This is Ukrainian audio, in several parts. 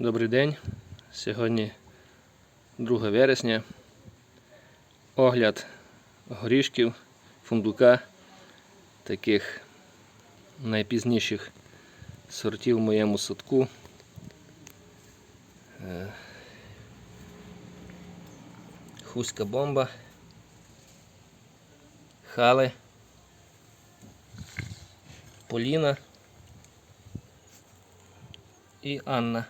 Добрий день. Сьогодні 2 вересня. Огляд горішків, фундука, таких найпізніших сортів в моєму садку. Е, Хуська бомба, хали, Поліна і Анна.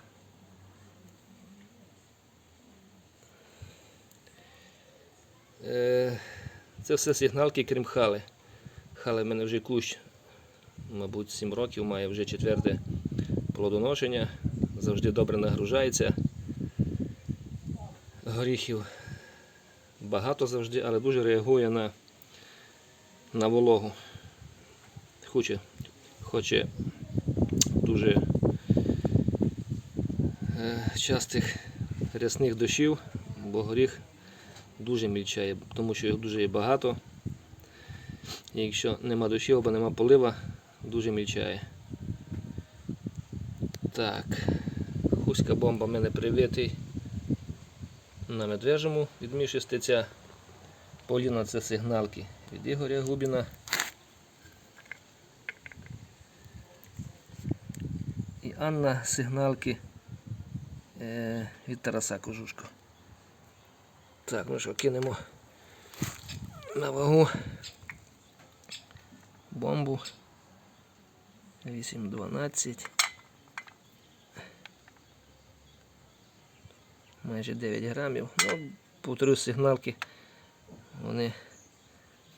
Це все сигналки, крім хали. Хали в мене вже кущ, мабуть, 7 років, має вже четверте плодоношення, завжди добре нагружається. Горіхів багато завжди, але дуже реагує на, на вологу. Хоче, хоче дуже е, частих рясних дощів, бо горіх дуже мільчає, тому що їх дуже є багато. І якщо нема дощів або нема полива, дуже мільчає. Так, хуська бомба в мене привитий на медвежому від Міші Стеця. Поліна це сигналки від Ігоря Губіна. І Анна сигналки е, від Тараса Кожушко. Так, ну що, кинемо на вагу бомбу 8,12. Майже 9 грамів. Ну, повторюсь, сигналки. Вони,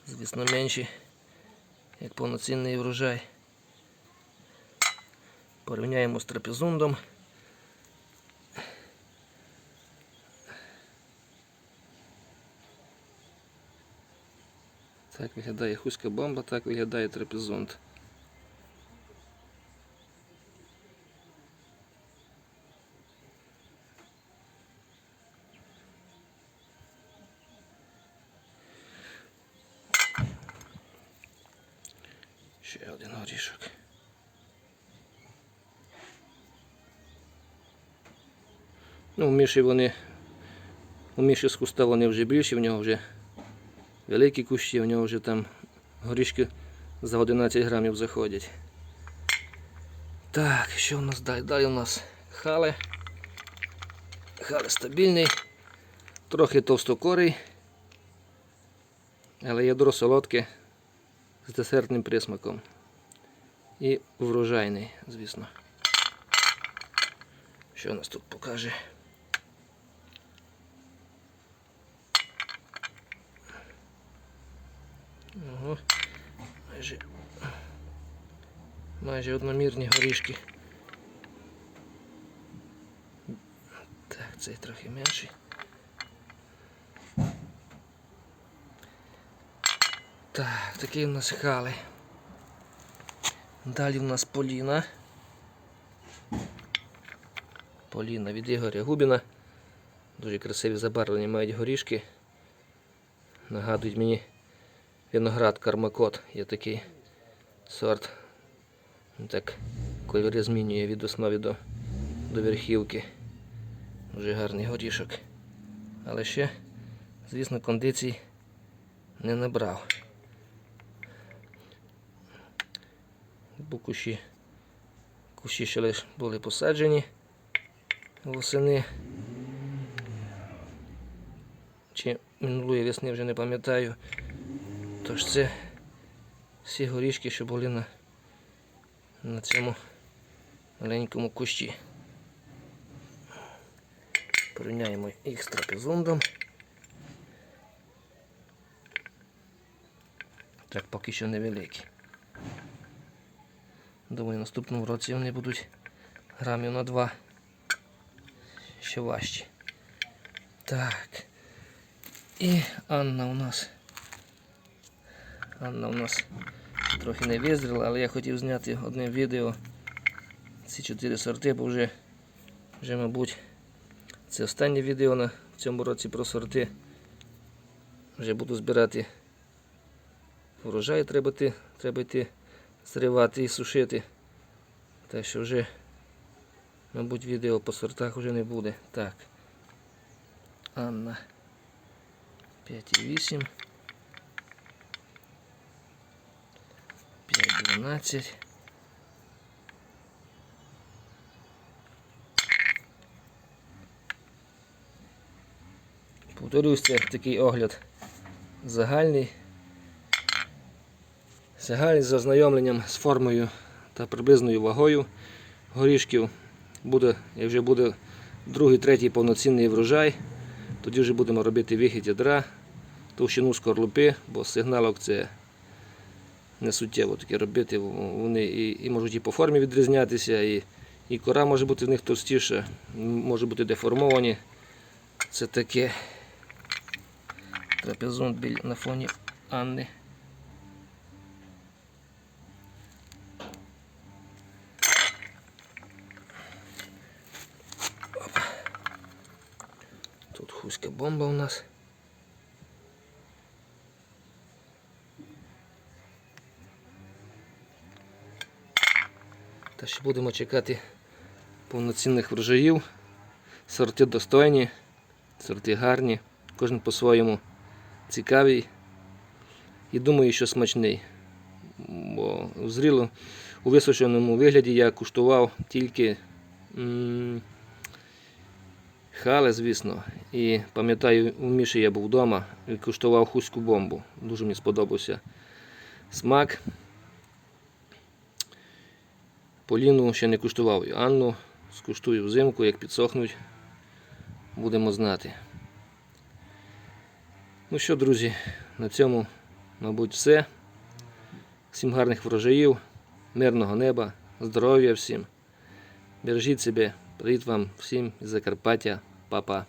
звісно, менші, як повноцінний врожай. Порівняємо з трапезундом. Так виглядає хуська бомба, так виглядає трапезунд. Ще один горішок. Ну, у Міші вони, у Міші з куста вони вже більші, в нього вже великі кущі, в нього вже там горішки за 11 грамів заходять. Так, що у нас далі? Далі у нас хали. Хали стабільний, трохи товстокорий, але ядро солодке з десертним присмаком. І врожайний, звісно. Що нас тут покаже? Ого, майже, майже одномірні горішки. Так, цей трохи менший. Так, такі у нас хали. Далі у нас Поліна. Поліна від Ігоря Губіна. Дуже красиві забарвлені мають горішки. Нагадують мені виноград Кармакот. Є такий сорт. Так кольори змінює від основи до, до верхівки. Дуже гарний горішок. Але ще, звісно, кондицій не набрав. Бо кущі, кущі ще лише були посаджені восени. Чи минулої весни вже не пам'ятаю. Тож це всі горішки, що були на, на цьому маленькому кущі. Порівняємо їх з трапезундом. Так, поки що невеликі. Думаю, наступному році вони будуть грамів на два. Ще важчі. Так. І Анна у нас. Анна у нас трохи не визріла, але я хотів зняти одне відео. Ці чотири сорти, бо вже, вже мабуть, це останнє відео на цьому році про сорти. Вже буду збирати урожай, треба йти, треба йти зривати і сушити. Так що вже Мабуть, відео по сортах вже не буде. Так. Анна. 5,8. 5,12. Повторюсь, це такий огляд загальний. Загальний з ознайомленням з формою та приблизною вагою горішків. Буде, як вже буде другий, третій повноцінний врожай, тоді вже будемо робити вихід ядра, товщину скорлупи, бо сигналок це не суттєво таке робити. Вони і, і можуть і по формі відрізнятися, і, і кора може бути в них товстіша, може бути деформовані. Це таке трапезон біль на фоні Анни. Тут хуська бомба у нас. Та ще будемо чекати повноцінних врожаїв. Сорти достойні, сорти гарні, кожен по-своєму цікавий і думаю, що смачний. Бо зріло у висушеному вигляді я куштував тільки хале, звісно. І пам'ятаю, у Міші я був вдома і куштував хуську бомбу. Дуже мені сподобався смак. Поліну ще не куштував. І Анну скуштую взимку, як підсохнуть, будемо знати. Ну що, друзі, на цьому, мабуть, все. Всім гарних врожаїв, мирного неба, здоров'я всім. Бережіть себе. Привіт вам всім із Закарпаття, Па-па.